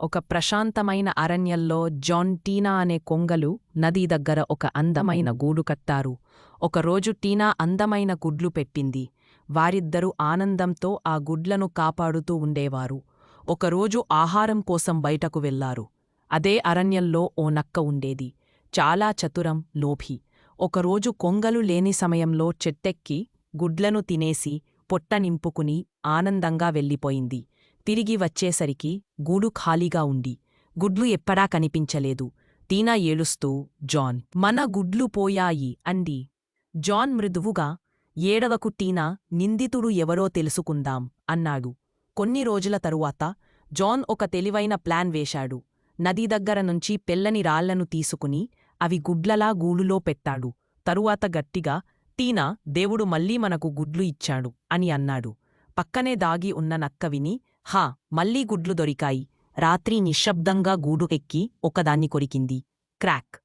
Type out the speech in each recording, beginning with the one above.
ఒక ప్రశాంతమైన అరణ్యంలో జాన్ టీనా అనే కొంగలు నది దగ్గర ఒక అందమైన గూడు కట్టారు. ఒకరోజు టీనా అందమైన గుడ్లు పెట్టింది. వారిద్దరూ ఆనందంతో ఆ గుడ్లను కాపాడుతూ ఉండేవారు. ఒకరోజు ఆహారం కోసం బయటకు వెళ్ళారు. అదే అరణ్యంలో ఓ నక్క ఉండేది. చాలా చతురం లోభి. ఒకరోజు కొంగలు లేని సమయంలో చెట్టెక్కి గుడ్లను తినేసి పొట్ట నింపుకుని ఆనందంగా వెళ్ళిపోయింది. తిరిగి వచ్చేసరికి గూడు ఖాళీగా ఉండి గుడ్లు ఎప్పడా కనిపించలేదు. టీనా ఏడుస్తూ జాన్ మన గుడ్లు పోయాయి అంది. జాన్ మృదువుగా ఏడవకు టీనా నిందితుడు ఎవరో తెలుసుకుందాం అన్నాడు. కొన్ని రోజుల తరువాత జాన్ ఒక తెలివైన ప్లాన్ వేశాడు. నది దగ్గర నుంచి పెల్లని రాళ్ళను తీసుకుని అవి గుడ్లలా గూడులో పెట్టాడు. తరువాత గట్టిగా టీనా దేవుడు మళ్ళీ మనకు గుడ్లు ఇచ్చాడు అని అన్నాడు. పక్కనే దాగి ఉన్న నక్క విని హా మళ్ళీ గుడ్లు దొరికాయి. రాత్రి నిశ్శబ్దంగా గూడు ఎక్కి ఒకదాన్ని కొరికింది. క్రాక్.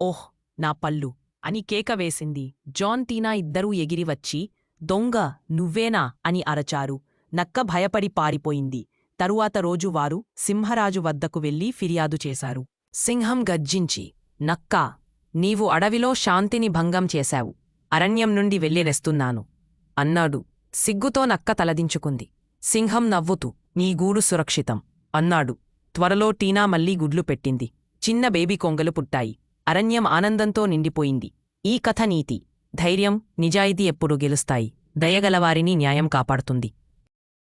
ఓహ్ నా పళ్ళు. అని కేక వేసింది. జాన్ తీనా ఇద్దరూ ఎగిరివచ్చి దొంగ నువ్వేనా? అని అరచారు. నక్క భయపడి పారిపోయింది. తరువాత రోజు వారు సింహరాజు వద్దకు వెళ్ళి ఫిర్యాదు చేశారు. సింహం గర్జించి నక్కా నీవు అడవిలో శాంతిని భంగం చేశావు. అరణ్యం నుండి వెళ్ళిరెస్తున్నాను అన్నాడు. సిగ్గుతో నక్క తలదించుకుంది. సింహం నవ్వుతూ నీ గూడు సురక్షితం అన్నాడు. త్వరలో టీనా మళ్ళీ గుడ్లు పెట్టింది. చిన్న బేబీ కొంగలు పుట్టాయి. అరణ్యం ఆనందంతో నిండిపోయింది. ఈ కథ నీతి ధైర్యం నిజాయితీ ఎప్పుడూ గెలుస్తాయి. దయగలవారిని న్యాయం కాపాడుతుంది.